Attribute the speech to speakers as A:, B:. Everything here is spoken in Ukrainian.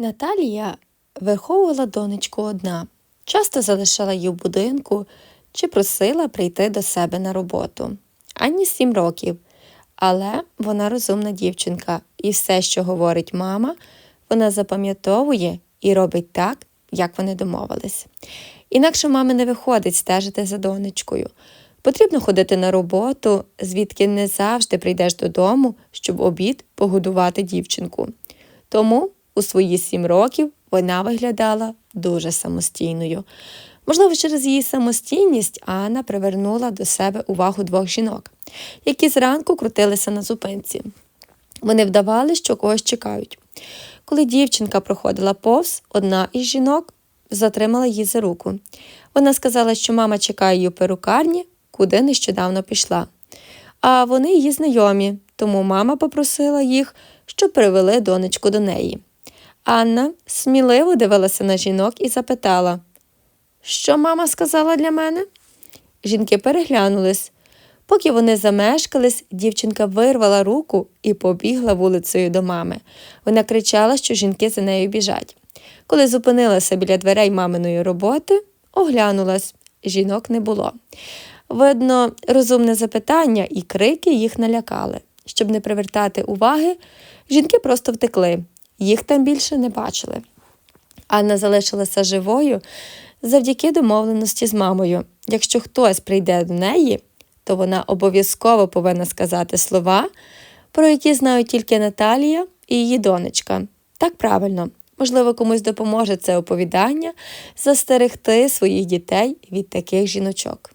A: Наталія виховувала донечку одна, часто залишала її в будинку чи просила прийти до себе на роботу. Ані сім років. Але вона розумна дівчинка, і все, що говорить мама, вона запам'ятовує і робить так, як вони домовились. Інакше мами не виходить стежити за донечкою. Потрібно ходити на роботу, звідки не завжди прийдеш додому, щоб обід погодувати дівчинку. Тому у свої сім років вона виглядала дуже самостійною. Можливо, через її самостійність Анна привернула до себе увагу двох жінок, які зранку крутилися на зупинці. Вони вдавали, що когось чекають. Коли дівчинка проходила повз, одна із жінок затримала її за руку. Вона сказала, що мама чекає її у перукарні, куди нещодавно пішла. А вони її знайомі, тому мама попросила їх, щоб привели донечку до неї. Анна сміливо дивилася на жінок і запитала, що мама сказала для мене? Жінки переглянулись. Поки вони замешкались, дівчинка вирвала руку і побігла вулицею до мами. Вона кричала, що жінки за нею біжать. Коли зупинилася біля дверей маминої роботи, оглянулась. Жінок не було. Видно, розумне запитання і крики їх налякали. Щоб не привертати уваги, жінки просто втекли, їх там більше не бачили. Анна залишилася живою завдяки домовленості з мамою. Якщо хтось прийде до неї, то вона обов'язково повинна сказати слова, про які знають тільки Наталія і її донечка. Так правильно, можливо, комусь допоможе це оповідання застерегти своїх дітей від таких жіночок.